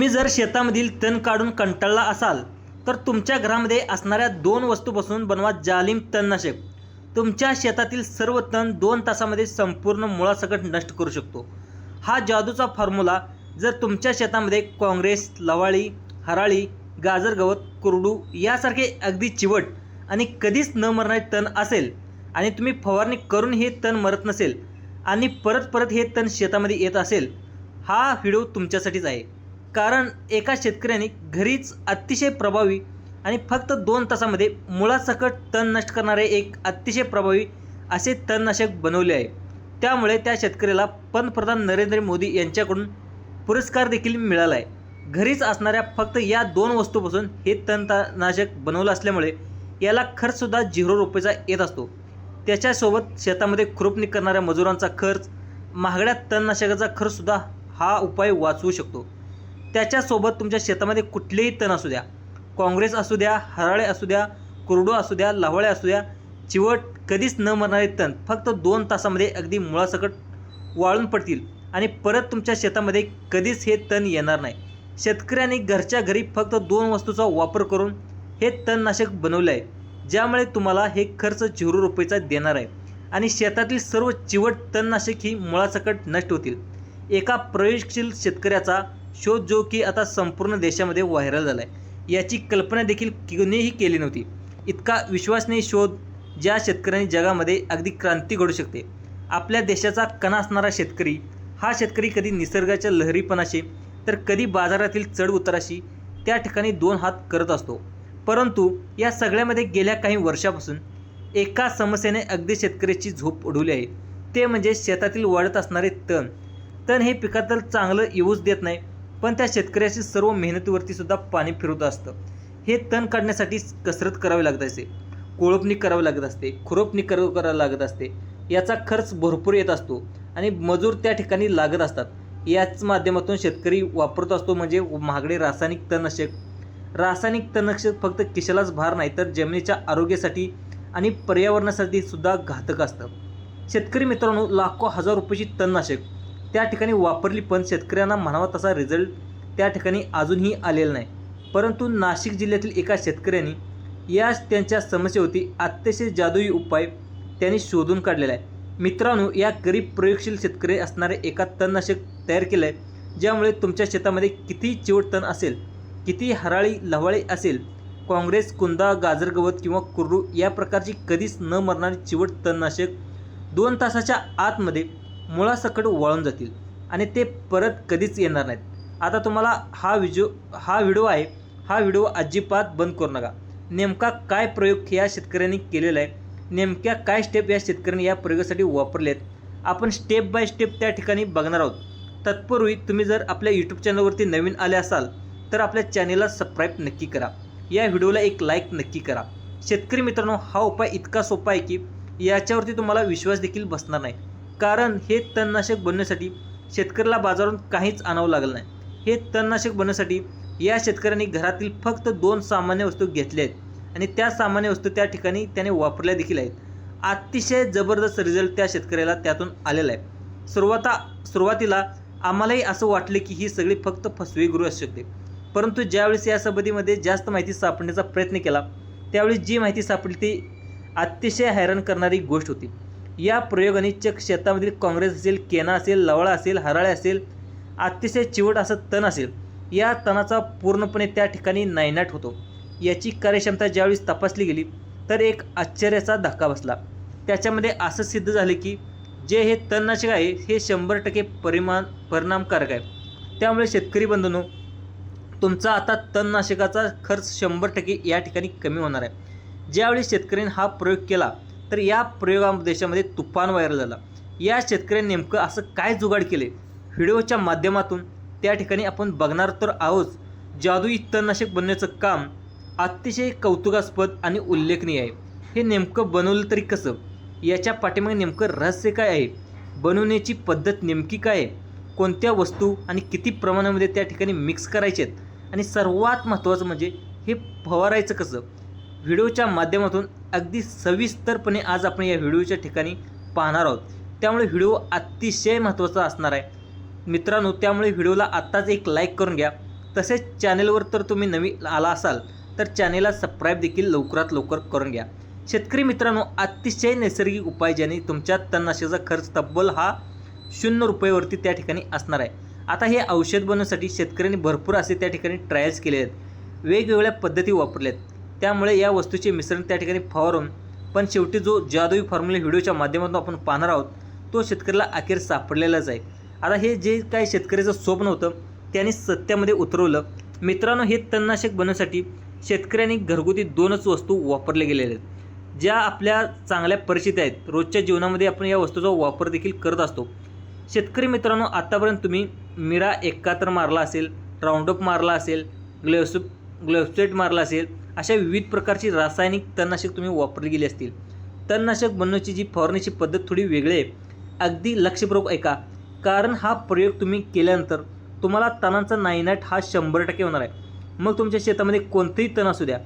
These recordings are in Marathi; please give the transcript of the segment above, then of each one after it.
तुम्ही जर शेतामधील तण काढून कंटाळला असाल तर तुमच्या घरामध्ये असणाऱ्या दोन वस्तूपासून बनवा जालिम तणनाशक. तुमच्या शेतातील सर्व तण दोन तासामध्ये संपूर्ण मुळासकट नष्ट करू शकतो. हा जादूचा फॉर्म्युला जर तुमच्या शेतामध्ये काँग्रेस लवाळी हराळी गाजर गवत कुरडू यासारखे अगदी चिवट आणि कधीच न मरणारे तण असेल आणि तुम्ही फवारणी करून हे तण मरत नसेल आणि परत परत हे तण शेतामध्ये येत असेल हा व्हिडिओ तुमच्यासाठीच आहे. कारण एका शेतकऱ्याने घरीच अतिशय प्रभावी आणि फक्त दोन तासामध्ये मुळासकट तण नष्ट करणारे एक अतिशय प्रभावी असे तणनाशक बनवले आहे. त्यामुळे त्या शेतकऱ्याला पंतप्रधान नरेंद्र मोदी यांच्याकडून पुरस्कार देखील मिळाला आहे. घरीच असणाऱ्या फक्त या दोन वस्तूपासून हे तणनाशक बनवलं असल्यामुळे याला खर्चसुद्धा झिरो रुपयेचा येत असतो. त्याच्यासोबत शेतामध्ये खुरपणी करणाऱ्या मजुरांचा खर्च महागड्या तणनाशकाचा खर्चसुद्धा हा उपाय वाचवू शकतो. त्याच्यासोबत तुमच्या शेतामध्ये कुठलेही तण असू द्या. काँग्रेस असू द्या हराळे असू द्या कुरडू असू द्या लावळे असू द्या चिवट कधीच न मरणारे तण फक्त दोन तासामध्ये अगदी मुळासकट वाळून पडतील आणि परत तुमच्या शेतामध्ये कधीच हे तण येणार नाही. शेतकऱ्यांनी घरच्या घरी फक्त दोन वस्तूचा वापर करून हे तणनाशक बनवले आहे ज्यामुळे तुम्हाला हे खर्च झिरो रुपयेचा देणार आहे आणि शेतातील सर्व चिवट तणनाशक ही मुळासकट नष्ट होतील. एका प्रयोगशील शेतकऱ्याचा शोध जो की आता संपूर्ण देशामध्ये व्हायरल झाला आहे याची कल्पना देखील कोणीही केली नव्हती. इतका विश्वासनीय शोध ज्या शेतकऱ्यांनी जगामध्ये अगदी क्रांती घडू शकते. आपल्या देशाचा कणा असणारा शेतकरी हा शेतकरी कधी निसर्गाच्या लहरीपणाशी तर कधी बाजारातील चढउताराशी त्या ठिकाणी दोन हात करत असतो. परंतु या सगळ्यामध्ये गेल्या काही वर्षापासून एका समस्येने अगदी शेतकऱ्याची झोप उडवली आहे. ते म्हणजे शेतातील वाढत असणारे तण. तण हे पिकातलं चांगलं येऊच देत नाही पण त्या शेतकऱ्याची सर्व मेहनतीवरती सुद्धा पाणी फिरवत असतं. हे तण काढण्यासाठी कसरत करावी लागत असते. कोळपणी करावी लागत असते. खुरपणी कर करावी लागत असते. याचा खर्च भरपूर येत असतो आणि मजूर त्या ठिकाणी लागत असतात. याच माध्यमातून शेतकरी वापरत असतो म्हणजे महागडे रासायनिक तणनाशक. रासायनिक तणनाशक फक्त किशालाच भार नाही तर जमिनीच्या आरोग्यासाठी आणि पर्यावरणासाठी सुद्धा घातक असतं. शेतकरी मित्रांनो लाखो हजार रुपयाची तणनाशक त्या ठिकाणी वापरली पण शेतकऱ्यांना म्हणावा तसा रिझल्ट त्या ठिकाणी अजूनही आलेला नाही. परंतु नाशिक जिल्ह्यातील एका शेतकऱ्यांनी या त्यांच्या समस्येवरती अतिशय जादुई उपाय त्यांनी शोधून काढलेला आहे. मित्रांनो या गरीब प्रयोगशील शेतकरी असणारे एका तणनाशक तयार केलं आहे ज्यामुळे तुमच्या शेतामध्ये किती चिवट तण असेल किती हराळी लवाळी असेल काँग्रेस कुंदा गाजर गवत किंवा कुर्रू या प्रकारची कधीच न मरणारी चिवट तणनाशक दोन तासाच्या आतमध्ये मुळासकट वाळून जातील. आणि ते परत कधीच येणार नाहीत. आता तुम्हाला हा विजो हा व्हिडिओ आहे. हा व्हिडिओ अजिबात बंद करू नका. नेमका काय प्रयोग या शेतकऱ्यांनी केलेला आहे? नेमक्या काय स्टेप या शेतकऱ्यांनी या प्रयोगासाठी वापरले आहेत आपण स्टेप बाय स्टेप त्या ठिकाणी बघणार आहोत. तत्पूर्वी तुम्ही जर आपल्या यूट्यूब चॅनलवरती नवीन आले असाल तर आपल्या चॅनेलला सबस्क्राईब नक्की करा. या व्हिडिओला एक लाईक नक्की करा. शेतकरी मित्रांनो हा उपाय इतका सोपा आहे की याच्यावरती तुम्हाला विश्वास देखील बसणार नाही. कारण हे तणनाशक बनवण्यासाठी शेतकऱ्याला बाजारून काहीच आणावं लागलं नाही. हे तणनाशक बनवण्यासाठी या शेतकऱ्यांनी घरातील फक्त दोन सामान्य वस्तू घेतल्या आहेत आणि त्या सामान्य वस्तू त्या ठिकाणी त्याने वापरल्या देखील आहेत. अतिशय जबरदस्त रिझल्ट त्या शेतकऱ्याला त्यातून आलेला आहे. सुरुवाता सुरुवातीला आम्हालाही असं वाटले की ही सगळी फक्त फसवेगुरू असू शकते. परंतु ज्यावेळेस या संबंधीमध्ये जास्त माहिती सापडण्याचा प्रयत्न केला त्यावेळी जी माहिती सापडली ती अतिशय हैराण करणारी गोष्ट होती. या प्रयोगाने शेतामधील काँग्रेस असेल केना असेल लवळा असेल हराळे असेल अतिशय चिवट असं तण असेल या तणाचा पूर्णपणे त्या ठिकाणी नायनाट होतो. याची कार्यक्षमता ज्यावेळेस तपासली गेली तर एक आश्चर्याचा धक्का बसला. त्याच्यामध्ये असं सिद्ध झाले की जे हे तणनाशक आहे हे शंभर टक्के परिमाण परिणामकारक आहे. त्यामुळे शेतकरी बंधूंनो तुमचा आता तणनाशकाचा खर्च शंभर टक्के या ठिकाणी कमी होणार आहे. ज्यावेळी शेतकऱ्यांनी हा प्रयोग केला तर या प्रयोगा देशामध्ये तुफान व्हायरल झाला. या शेतकऱ्यांनी नेमकं असं काय जुगाड केले? व्हिडिओच्या माध्यमातून त्या ठिकाणी आपण बघणार तर आहोत जादुई तणनाशक बनवण्याचं काम अतिशय कौतुकास्पद आणि उल्लेखनीय आहे. हे नेमकं बनवलं तरी कसं? याच्या पाठीमागे नेमकं रहस्य काय आहे? बनवण्याची पद्धत नेमकी काय आहे? कोणत्या वस्तू आणि किती प्रमाणामध्ये त्या ठिकाणी मिक्स करायचे आहेत? आणि सर्वात महत्त्वाचं म्हणजे हे फवारायचं कसं? व्हिडिओच्या माध्यमातून अगदी सविस्तरपणे आज आपण या व्हिडिओच्या ठिकाणी पाहणार आहोत. त्यामुळे व्हिडिओ अतिशय महत्त्वाचा असणार आहे. मित्रांनो त्यामुळे व्हिडिओला आत्ताच एक लाईक करून घ्या. तसेच चॅनेलवर तर तुम्ही नवीन आला असाल तर चॅनेलला सबस्क्राईब देखील लवकरात लवकर करून घ्या. शेतकरी मित्रांनो अतिशय नैसर्गिक उपाय ज्याने तुमच्या तणनाशकाचा खर्च तब्बल हा शून्य रुपयावरती त्या ठिकाणी असणार आहे. आता हे औषध बनवण्यासाठी शेतकऱ्यांनी भरपूर असे त्या ठिकाणी ट्रायल्स केले आहेत. वेगवेगळ्या पद्धती वापरल्या आहेत त्यामुळे या वस्तूचे मिश्रण त्या ठिकाणी फवारून पण शेवटी जो जादुई फॉर्म्युला व्हिडिओच्या माध्यमातून आपण पाहणार आहोत तो शेतकऱ्याला अखेर सापडलेलाच आहे. आता हे जे काही शेतकऱ्याचं स्वप्न होतं त्यांनी सत्यामध्ये उतरवलं. मित्रांनो हे तणनाशक बनवण्यासाठी शेतकऱ्यांनी घरगुती दोनच वस्तू वापरल्या गेलेल्या आहेत. ज्या आपल्या चांगल्या परिस्थिती आहेत. रोजच्या जीवनामध्ये आपण या वस्तूचा वापर देखील करत असतो. शेतकरी मित्रांनो आत्तापर्यंत तुम्ही मिरा एकाहत्तर मारला असेल राऊंडअप मारला असेल ग्लेवस ग्लेवसेट मारला असेल अशा विविध प्रकारची रासायनिक तणनाशक तुम्ही वापरली गेली असतील. तणनाशक बनवण्याची जी फवारणीची पद्धत थोडी वेगळी आहे. अगदी लक्षपूर्वक ऐका. कारण हा प्रयोग तुम्ही केल्यानंतर तुम्हाला तणांचा नायनाट हा शंभर टक्के होणार आहे. मग तुमच्या शेतामध्ये कोणतेही तण असू द्या.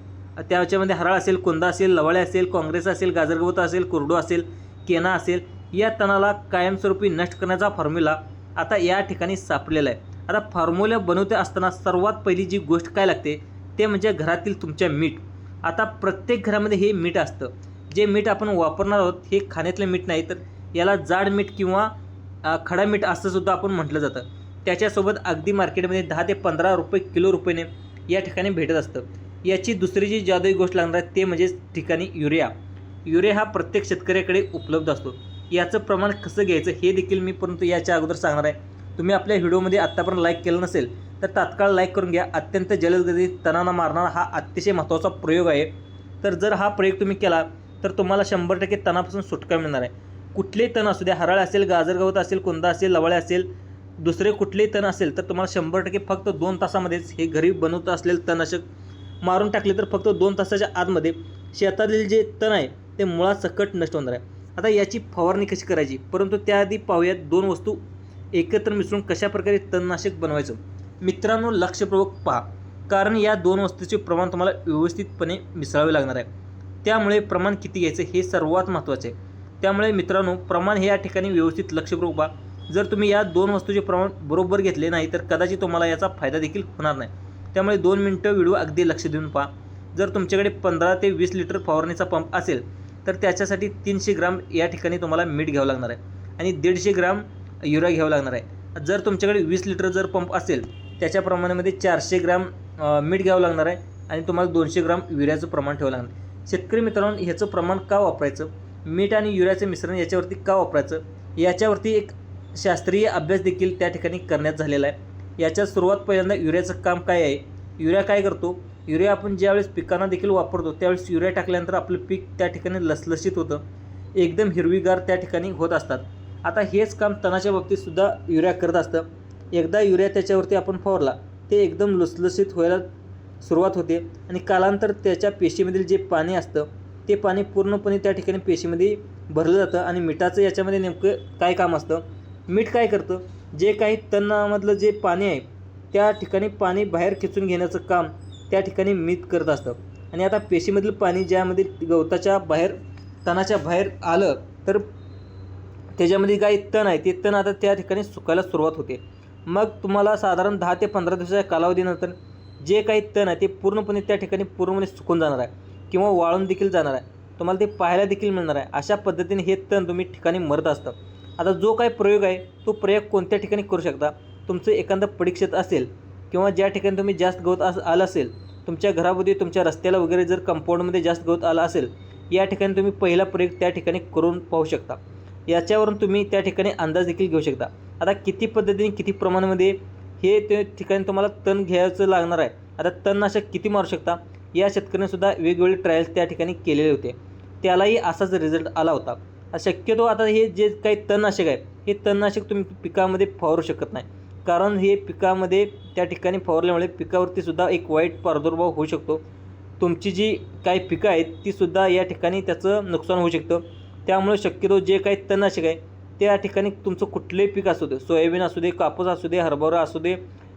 त्याच्यामध्ये हराळ असेल कोंदा असेल लवाळे असेल काँग्रेस असेल गाजरगवत असेल कुरडू असेल केना असेल या तणाला कायमस्वरूपी नष्ट करण्याचा फॉर्म्युला आता या ठिकाणी सापडलेला आहे. आता फॉर्म्युला बनवते असताना सर्वात पहिली जी गोष्ट काय लागते? ते म्हणजे घरातील तुमच्या मीठ. आता प्रत्येक घरामध्ये हे मीठ असतं. जे मीठ आपण वापरणार आहोत हे खाण्यातलं मीठ नाही तर याला जाड मीठ किंवा खडा मीठ असं सुद्धा आपण म्हटलं जातं. त्याच्यासोबत अगदी मार्केटमध्ये दहा ते पंधरा रुपये किलो रुपयेने या ठिकाणी भेटत असतं. याची दुसरी जी जादुई गोष्ट लागणार आहे ते म्हणजे ठिकाणी युरिया. युरिया हा प्रत्येक शेतकऱ्याकडे उपलब्ध असतो. याचं प्रमाण कसं घ्यायचं हे देखील मी परंतु याच्या अगोदर सांगणार आहे. तुम्ही आपल्या व्हिडिओमध्ये आत्तापर्यंत लाईक केलं नसेल तर तात्काळ लाईक करून घ्या. अत्यंत जलदगती तणांना मारणारा हा अतिशय महत्त्वाचा प्रयोग आहे. तर जर हा प्रयोग तुम्ही केला तर तुम्हाला शंभर टक्के तणापासून सुटका मिळणार आहे. कुठलेही तण असू द्या हराळ असेल गाजर गवत असेल कोंदा असेल लवळे असेल दुसरे कुठलेही तण असेल तर तुम्हाला शंभर टक्के फक्त दोन तासामध्येच हे घरी बनवत असलेलं तणनाशक मारून टाकले तर फक्त दोन तासाच्या आतमध्ये शेतातील जे तण आहे ते मुळात सकट नष्ट होणार आहे. आता याची फवारणी कशी करायची? परंतु त्याआधी पाहूयात दोन वस्तू एकत्र मिसळून कशा प्रकारे तणनाशक बनवायचं. मित्रांनो लक्षपूर्वक पहा. कारण या दोन वस्तूचे प्रमाण तुम्हाला व्यवस्थितपणे मिसळावे लागणार आहे. त्यामुळे प्रमाण किती घ्यायचं हे सर्वात महत्त्वाचे आहे. त्यामुळे मित्रांनो प्रमाण हे या ठिकाणी व्यवस्थित लक्षपूर्वक पहा. जर तुम्ही या दोन वस्तूचे प्रमाण बरोबर घेतले नाही तर कदाचित तुम्हाला याचा फायदा देखील होणार नाही. त्यामुळे दोन मिनटं व्हिडिओ अगदी लक्ष देऊन पहा. जर तुमच्याकडे पंधरा ते वीस लिटर फवारणीचा पंप असेल तर त्याच्यासाठी तीनशे ग्राम या ठिकाणी तुम्हाला मीठ घ्यावं लागणार आहे. आणि दीडशे ग्राम युरिया घ्यावं लागणार आहे. जर तुमच्याकडे वीस लिटर जर पंप असेल त्याच्या प्रमाणामध्ये चारशे ग्रॅम मीठ घ्यावं लागणार आहे आणि तुम्हाला दोनशे ग्राम युरियाचं प्रमाण ठेवावं लागणार शेतकरी मित्रांनो ह्याचं प्रमाण का वापरायचं? मीठ आणि युरियाचं मिश्रण याच्यावरती का वापरायचं? याच्यावरती एक शास्त्रीय अभ्यास देखील त्या ठिकाणी करण्यात झालेला आहे. याच्या सुरुवात पहिल्यांदा युरियाचं काम काय आहे? युरिया काय करतो? युरिया आपण ज्यावेळेस पिकांना देखील वापरतो त्यावेळेस युरिया टाकल्यानंतर आपलं पीक त्या ठिकाणी लसलशीत होतं. एकदम हिरवीगार त्या ठिकाणी होत असतात. आता हेच काम तणाच्या बाबतीत सुद्धा युरिया करत असतं. एकदा युरिया त्याच्यावरती आपण फवारला ते एकदम लुसलुसीत व्हायला सुरुवात होते आणि कालांतर त्याच्या पेशीमधील जे पाणी असतं ते पाणी पूर्णपणे त्या ठिकाणी पेशीमध्ये भरलं जातं आणि मिठाचं याच्यामध्ये नेमकं काय काम असतं? मीठ काय करतं? जे काही तणामधलं जे पाणी आहे त्या ठिकाणी पाणी बाहेर खेचून घेण्याचं काम त्या ठिकाणी मीठ करत असतं. आणि आता पेशीमधील पाणी ज्यामध्ये गवताच्या बाहेर तणाच्या बाहेर आलं तर त्याच्यामध्ये काही तण आहे ते तण आता त्या ठिकाणी सुकायला सुरुवात होते. मग तुम्हाला साधारण दहा ते पंधरा दिवसाच्या कालावधीनंतर जे काही तण आहे ते पूर्णपणे त्या ठिकाणी पूर्णपणे सुकून जाणार आहे किंवा वाळून देखील जाणार आहे. तुम्हाला ते पाहायला देखील मिळणार आहे. अशा पद्धतीने हे तण तुम्ही ठिकाणी मरत असतं. आता जो काही प्रयोग आहे तो प्रयोग कोणत्या ठिकाणी करू शकता? तुमचं एखादं परीक्षेत असेल किंवा ज्या ठिकाणी तुम्ही जास्त गवत अस आलं असेल तुमच्या घरामध्ये तुमच्या रस्त्याला वगैरे जर कंपाऊंडमध्ये जास्त गवत आलं असेल या ठिकाणी तुम्ही पहिला प्रयोग त्या ठिकाणी करून पाहू शकता. याच्यावरून तुम्ही त्या ठिकाणी अंदाज देखील घेऊ शकता. आता किती पद्धतीने किती प्रमाणामध्ये हे ते ठिकाणी तुम्हाला तण घ्यायचं लागणार आहे. आता तणनाशक किती मारू शकता? या शेतकऱ्यांनीसुद्धा वेगवेगळे ट्रायल्स त्या ठिकाणी केलेले होते. त्यालाही असाच रिझल्ट आला होता. शक्यतो आता हे जे काही तणनाशक आहे हे तणनाशक तुम्ही पिकामध्ये फवारू शकत नाही. कारण हे पिकामध्ये त्या ठिकाणी फवारल्यामुळे पिकावरतीसुद्धा एक वाईट प्रादुर्भाव होऊ शकतो. तुमची जी काही पिकं आहेत तीसुद्धा या ठिकाणी त्याचं नुकसान होऊ शकतं. त्यामुळे शक्यतो जे काही तणनाशक आहे त्या ठिकाणी तुमचं कुठलंही पीक असू दे सोयाबीन असू दे कापूस असू दे हरभरा असू दे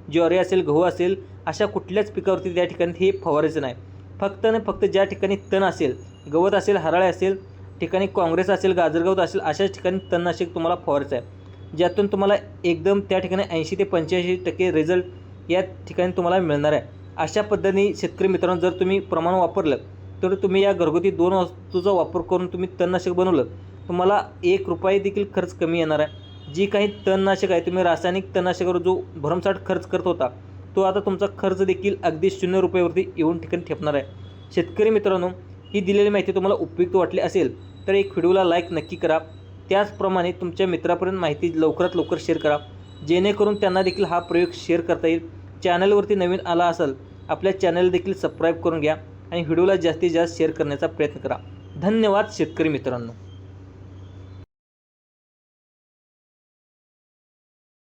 ज्वारी असेल गहू असेल अशा कुठल्याच पिकावरती त्या ठिकाणी हे फवारायचं नाही. फक्त आणि फक्त ज्या ठिकाणी तण असेल गवत असेल हराळे असेल ठिकाणी काँग्रेस असेल गाजरगवत असेल अशाच ठिकाणी तणनाशक तुम्हाला फवारायचं आहे. ज्यातून तुम्हाला एकदम त्या ठिकाणी ऐंशी ते पंच्याऐंशी टक्के रिझल्ट या ठिकाणी तुम्हाला मिळणार आहे. अशा पद्धतीने शेतकरी मित्रांनो जर तुम्ही प्रमाण वापरलं तर तुम्ही या घरगुती दोन वस्तूचा वापर करून तुम्ही तणनाशक बनवलं तुम्हाला एक रुपये देखील खर्च कमी येणार आहे. जी काही तणनाशक आहे तुम्ही रासायनिक तणनाशकावर जो भरमसाठ खर्च करत होता तो आता तुमचा खर्च देखील अगदी शून्य रुपयावरती येऊन ठिकाणी ठेपणार आहे. शेतकरी मित्रांनो ही दिलेली माहिती तुम्हाला उपयुक्त वाटली असेल तर एक व्हिडिओला लाईक नक्की करा. त्याचप्रमाणे तुमच्या मित्रापर्यंत माहिती लवकरात लवकर शेअर करा. जेणेकरून त्यांना देखील हा प्रयोग शेअर करता येईल. चॅनलवरती नवीन आला असेल आपल्या चॅनल देखील सबस्क्राईब करून घ्या आणि व्हिडिओला जास्तीत जास्त शेअर करण्याचा प्रयत्न करा. धन्यवाद शेतकरी मित्रांनो.